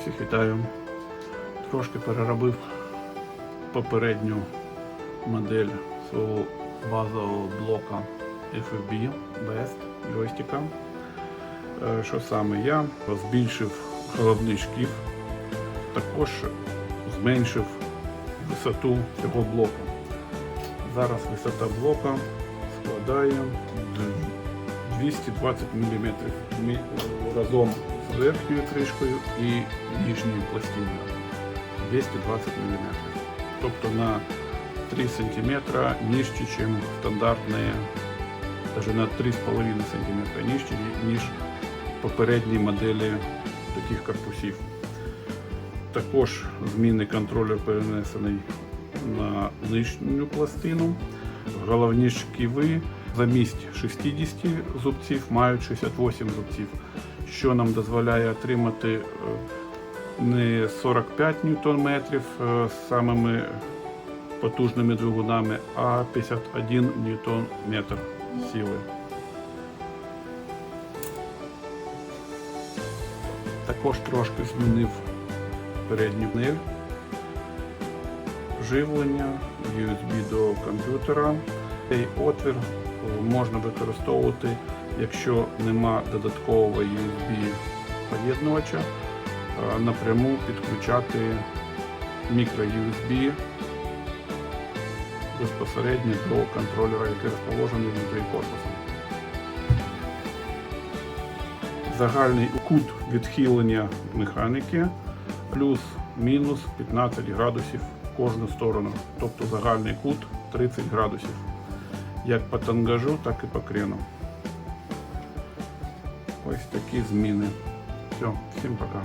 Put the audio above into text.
Всіх вітаю. Трошки переробив попередню модель свого базового блока FFB Best джойстика. Е, Що саме я збільшив головний шкіф, також зменшив висоту цього блоку. Зараз висота блока складає 220 мм разом з верхньою кришкою і нижньою пластиною 220 мм. Тобто на 3 см нижче, ніж стандартні, навіть на 3,5 см нижче, ніж попередні моделі таких корпусів. Також зміни контролер перенесений на нижню пластину. Головні шківи замість 60 зубців мають 68 зубців, що нам дозволяє отримати е, не 45 ньютон-метрів е, з самими потужними двигунами, а 51 ньютон-метр сили. Також трошки змінив передню панель живлення, USB до комп'ютера. Цей отвір можна використовувати, якщо нема додаткового USB поєднувача, е, напряму підключати мікро-USB безпосередньо до контролера, який розположений внутрі корпусу. Загальний кут відхилення механіки плюс-мінус 15 градусів в кожну сторону. Тобто загальний кут 30 градусів. Як по тангажу, так і по крену. Ось такі зміни. Все, всім пока.